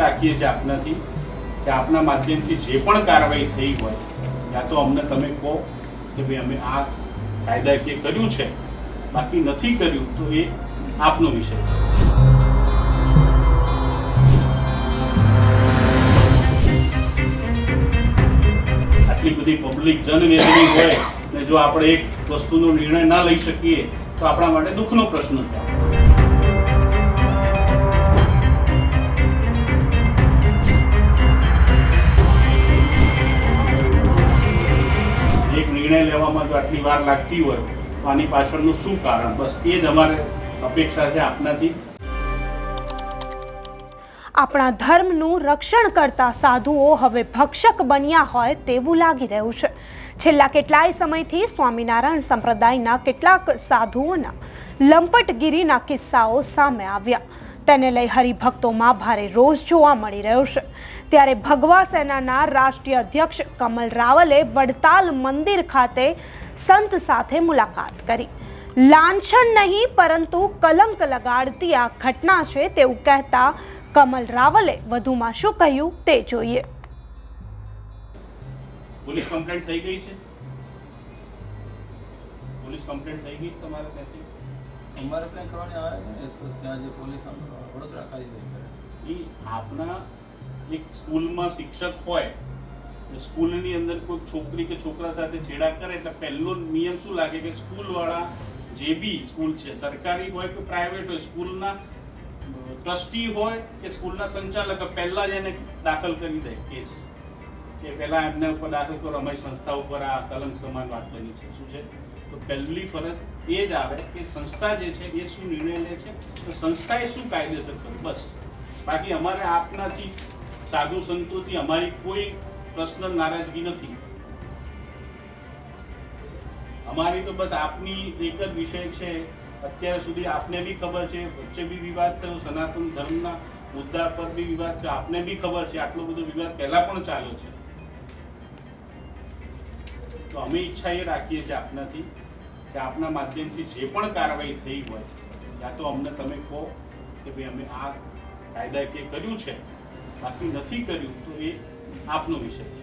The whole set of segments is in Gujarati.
રાખીએ છીએ આપનાથી કે આપના માધ્યમથી જે પણ કાર્યવાહી થઈ હોય, યા તો અમને તમે કહો કે ભાઈ અમે આ કાયદાકીય કર્યું છે, બાકી નથી કર્યું તો એ આપનો વિષય છે. આટલી બધી પબ્લિક જનમેદની હોય ને જો આપણે એક વસ્તુનો નિર્ણય ના લઈ શકીએ, તો આપણા માટે દુઃખનો પ્રશ્ન છે. નિર્ણય લેવામાં જો આટલી વાર લાગતી હોય, તો આની પાછળનું શું કારણ? બસ એ જ અમારે અપેક્ષા છે આપનાથી. આપણા ધર્મનું રક્ષણ કરતા સાધુઓ હવે ભક્ષક બન્યા હોય તેવું લાગી રહ્યું છે. છેલ્લા કેટલાય સમયથી સ્વામિનારાયણ સંપ્રદાયના કેટલાક સાધુઓના લંપટગીરીના કિસ્સાઓ સામે આવ્યા. તેને લઈ હરિભક્તોમાં ભારે રોષ જોવા મળી રહ્યો છે. ત્યારે ભગવા સેનાના રાષ્ટ્રીય અધ્યક્ષ કમલ રાવલે વડતાલ મંદિર ખાતે સંત સાથે મુલાકાત કરી. લાંછન નહીં, પરંતુ કલંક લગાડતી આ ઘટના છે તેવું કહેતા કમલ રાવલે વધુમાં શું કહ્યું તે જોઈએ. પોલીસ કમ્પ્લેન્ટ થઈ ગઈ છે? પોલીસ કમ્પ્લેન્ટ થઈ ગઈ તમારે ત્યાંથી? અમારે કંઈ કરવાની આવે ને ત્યાં જે પોલીસ વડોદરા કાઢી દે એ આપણા એક સ્કૂલમાં શિક્ષક હોય સ્કૂલની અંદર કોઈ છોકરી કે છોકરા સાથે છેડા કરે, એટલે પહેલો નિયમ શું લાગે કે સ્કૂલવાળા જે બી સ્કૂલ છે, સરકારી હોય કે પ્રાઇવેટ હોય, સ્કૂલના ટ્રસ્ટી હોય કે સ્કૂલના સંચાલક પહેલા જ એને દાખલ કરી દે કેસ. કે પહેલા એમને ઉપર દાખલ કરો, અમારી સંસ્થા ઉપર આ કલંક સમાન વાત બની છે. શું છે? તો પહેલી ફરજ એ જ આવે કે સંસ્થા જે છે એ શું નિર્ણય લે છે તો સંસ્થાએ શું કાયદેસર કર્યું બસ. બાકી અમારે આપનાથી સાધુ સંતોથી અમારી કોઈ પર્સનલ નારાજગી નથી. અમારી તો બસ આપની એક જ વિષય છે. અત્યાર સુધી આપને બી ખબર છે, વચ્ચે બી વિવાદ થયો, સનાતન ધર્મના મુદ્દા પર બી વિવાદ થયો, આપને બી ખબર છે, આટલો બધો વિવાદ પહેલા પણ ચાલ્યો છે. તો અમે ઈચ્છા એ રાખીએ છીએ આપનાથી કે આપના માધ્યમથી જે પણ કાર્યવાહી થઈ હોય, યા તો અમને તમે કહો કે ભાઈ અમે આ કાયદાકીય કર્યું છે, બાકી નથી કર્યું, તો એ આપનો વિષય છે.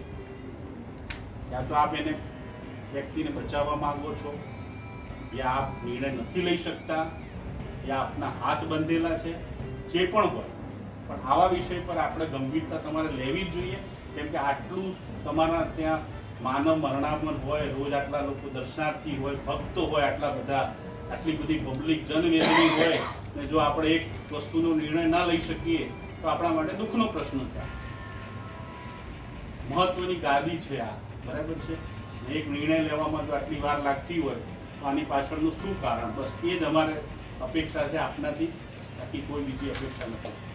યા તો આપ એને વ્યક્તિને બચાવવા માંગો છો, યા આપ નિર્ણય નથી લઈ શકતા, યા આપના હાથ બંધેલા છે, જે પણ હોય. પણ આવા વિષય પર આપણે ગંભીરતા તમારે લેવી જ જોઈએ, કેમ કે આટલું તમારા ત્યાં માનવ મરણામણ હોય, રોજ આટલા લોકો દર્શનાર્થી હોય, ભક્તો હોય, આટલા બધા, આટલી બધી પબ્લિક જનવેદની હોય, ને જો આપણે એક વસ્તુનો નિર્ણય ના લઈ શકીએ, તો આપણા માટે દુઃખનો પ્રશ્ન થાય મહત્વની ગાદી છે આ, બરાબર છે? એક નિર્ણય લેવામાં જો આટલી વાર લાગતી હોય, તો આની પાછળનું શું કારણ? બસ એ જ અમારે અપેક્ષા છે આપનાથી, બાકી કોઈ બીજી અપેક્ષા નથી.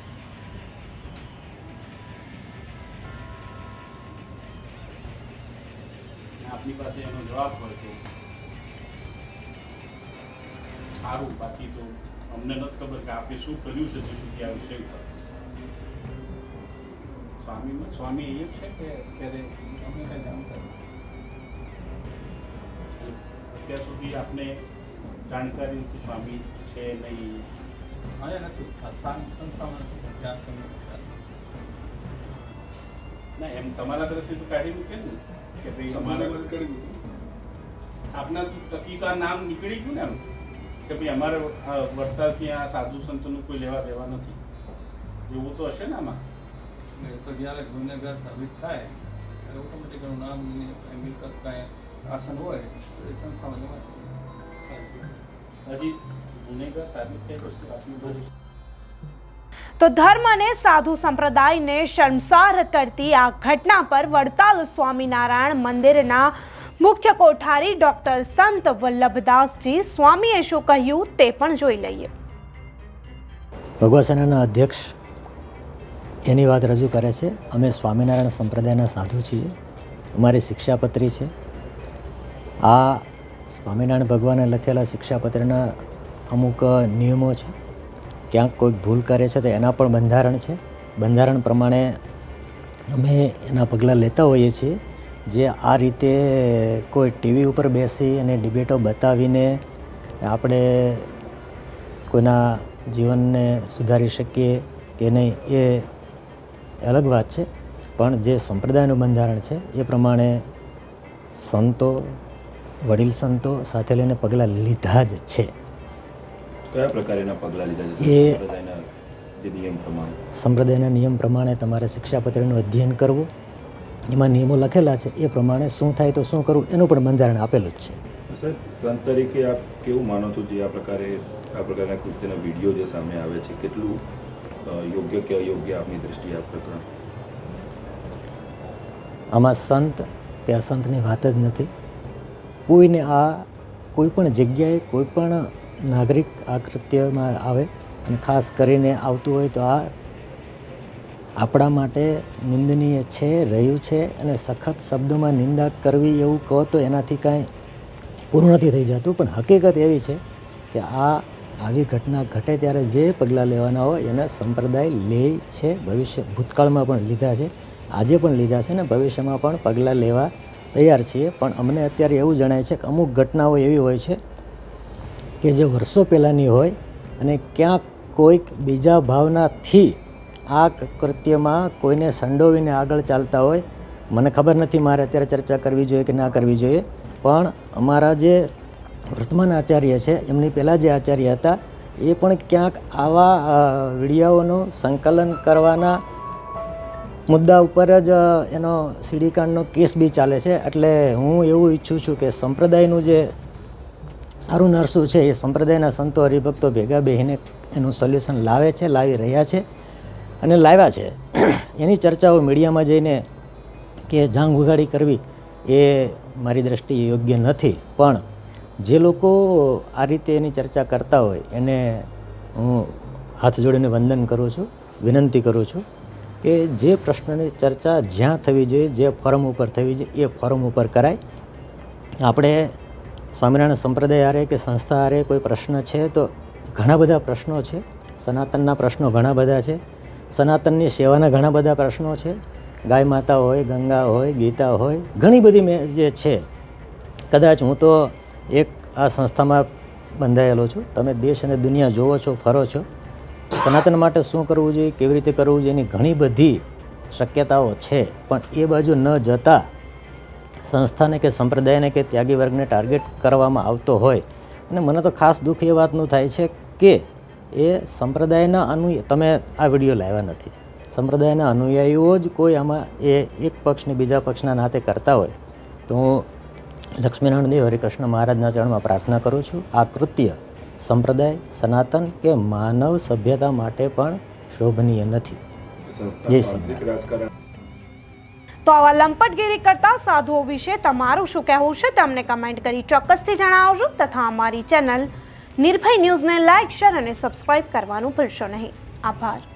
આપની પાસે એનો જવાબ હોય તો સારું. બાકી તો અમને નથી ખબર કે આપે શું કર્યું છે હજુ સુધી આ વિષય પર સ્વામીમાં સ્વામી એ છે કે અત્યારે અમે કંઈ જાણ અત્યાર સુધી આપને જાણકારી કે સ્વામી છે નહીં? અહીંયા નથી. સંસ્થામાં નથી. ત્યાં સંસ્થા ના એમ તમારા તરફથી તો કાઢી મૂકે ને. કે ભાઈ અમારા આપના તકીકા નામ નીકળી ગયું ને એમ? કે ભાઈ અમારે આ વડતાલથી આ સાધુ સંતોનું કોઈ લેવા દેવા નથી. એવું તો હશે ને આમાં? તો જ્યારે ગુનેગાર સાબિત થાય ત્યારે ઓટોમેટિક એનું નામ મિલકત કાંઈ આસન હોય તો એ સંસ્થામાં જમા હજી ગુનેગાર સાબિત બધું. તો ધર્મ અને સાધુ સંપ્રદાયને શર્મસાર કરતી આ ઘટના પર વડતાલ સ્વામિનારાયણ મંદિરના મુખ્ય કોઠારી ડોક્ટર સંત વલ્લભદાસજી સ્વામીએ શું કહ્યું તે પણ જોઈ લઈએ. ભગવા સેનાના અધ્યક્ષ એની વાત રજૂ કરે છે, અમે સ્વામિનારાયણ સંપ્રદાયના સાધુ છીએ, અમારી શિક્ષાપત્રી છે. આ સ્વામિનારાયણ ભગવાને લખેલા શિક્ષાપત્રના અમુક નિયમો છે. ક્યાંક કોઈક ભૂલ કરે છે તો એના પણ બંધારણ છે. બંધારણ પ્રમાણે અમે એના પગલાં લેતા હોઈએ છીએ જે આ રીતે કોઈ ટીવી ઉપર બેસી અને ડિબેટો બતાવીને આપણે કોઈના જીવનને સુધારી શકીએ કે નહીં એ અલગ વાત છે. પણ જે સંપ્રદાયનું બંધારણ છે એ પ્રમાણે સંતો, વડીલ સંતો સાથે લઈને પગલાં લીધા જ છે. કયા પ્રકારેના પગલાં લીધા છે? એ- નિયમ પ્રમાણે. સંપ્રદાયના નિયમ પ્રમાણે તમારે શિક્ષાપત્રનું અધ્યયન કરવું. એમાં નિયમો લખેલા છે એ પ્રમાણે શું થાય તો શું કરવું એનું પણ બંધારણ આપેલું જ છે. સર સંત તરીકે આપ કેવું માનો છો જે આ પ્રકારે આ પ્રકારના કૃત્યના વીડિયો જે સામે આવે છે કેટલું યોગ્ય કે અયોગ્ય આપની દ્રષ્ટિએ આ પ્રકરણ? આમાં સંત કે અસંતની વાત જ નથી. કોઈને આ કોઈ પણ જગ્યાએ કોઈ પણ નાગરિક આ કૃત્યમાં આવે અને ખાસ કરીને આવતું હોય તો આ આપણા માટે નિંદનીય છે, રહ્યું છે અને સખત શબ્દોમાં નિંદા કરવી એવું કહો તો એનાથી કાંઈ પૂરું નથી થઈ જતું. પણ હકીકત એવી છે કે આ આવી ઘટના ઘટે ત્યારે જે પગલાં લેવાના હોય એના સંપ્રદાય લે છે, ભવિષ્ય ભૂતકાળમાં પણ લીધા છે, આજે પણ લીધા છે ને ભવિષ્યમાં પણ પગલાં લેવા તૈયાર છીએ. પણ અમને અત્યારે એવું જણાય છે કે અમુક ઘટનાઓ એવી હોય છે કે જે વર્ષો પહેલાંની હોય અને ક્યાંક કોઈક બીજા ભાવનાથી આ કૃત્યમાં કોઈને સંડોવીને આગળ ચાલતા હોય, મને ખબર નથી, મારે અત્યારે ચર્ચા કરવી જોઈએ કે ના કરવી જોઈએ. પણ અમારા જે વર્તમાન આચાર્ય છે, એમની પહેલાં જે આચાર્ય હતા, એ પણ ક્યાંક આવા વિડીયાઓનું સંકલન કરવાના મુદ્દા ઉપર જ એનો સીડીકાંડનો કેસ બી ચાલે છે. એટલે હું એવું ઈચ્છું છું કે સંપ્રદાયનું જે સારું નરસું છે, એ સંપ્રદાયના સંતો હરિભક્તો ભેગા બેહીને એનું સોલ્યુશન લાવે છે, લાવી રહ્યા છે અને લાવ્યા છે. એની ચર્ચાઓ મીડિયામાં જઈને કે જાંગ ઉઘાડી કરવી એ મારી દ્રષ્ટિએ યોગ્ય નથી. પણ જે લોકો આ રીતે એની ચર્ચા કરતા હોય, એને હું હાથ જોડીને વંદન કરું છું, વિનંતી કરું છું કે જે પ્રશ્નની ચર્ચા જ્યાં થવી જોઈએ, જે ફોરમ ઉપર થવી જોઈએ, એ ફોરમ ઉપર કરાય. આપણે સ્વામિનારાયણ સંપ્રદાય આરે કે સંસ્થા હારે કોઈ પ્રશ્ન છે તો ઘણા બધા પ્રશ્નો છે. સનાતનના પ્રશ્નો ઘણા બધા છે. સનાતનની સેવાના ઘણા બધા પ્રશ્નો છે. ગાય માતા હોય, ગંગા હોય, ગીતા હોય, ઘણી બધી મેં જે છે, કદાચ હું તો એક આ સંસ્થામાં બંધાયેલો છું. તમે દેશ અને દુનિયા જોવો છો, ફરો છો. સનાતન માટે શું કરવું જોઈએ, કેવી રીતે કરવું જોઈએ, એની ઘણી બધી શક્યતાઓ છે. પણ એ બાજુ ન જતા સંસ્થાને કે સંપ્રદાયને કે ત્યાગી વર્ગને ટાર્ગેટ કરવામાં આવતો હોય. અને મને તો ખાસ દુઃખ એ વાતનું થાય છે કે એ સંપ્રદાયના અનુ તમે આ વીડિયો લાવ્યા નથી. સંપ્રદાયના અનુયાયીઓ જ કોઈ આમાં એ એક પક્ષને બીજા પક્ષના નાતે કરતા હોય. તો હું લક્ષ્મીનારાયણ દેવ હરિકૃષ્ણ મહારાજના ચરણમાં પ્રાર્થના કરું છું આ કૃત્ય સંપ્રદાય સનાતન કે માનવ સભ્યતા માટે પણ શોભનીય નથી. જય શ્રી તો આવા લંપટગીરી કરતા સાધુઓ વિશે તમારું શું કહેવું છે તમને કમેન્ટ કરી ચોક્કસથી જણાવજો તથા અમારી ચેનલ નિર્ભય ન્યૂઝને લાઇક શેર અને સબસ્ક્રાઇબ કરવાનું ભૂલશો નહીં. આભાર.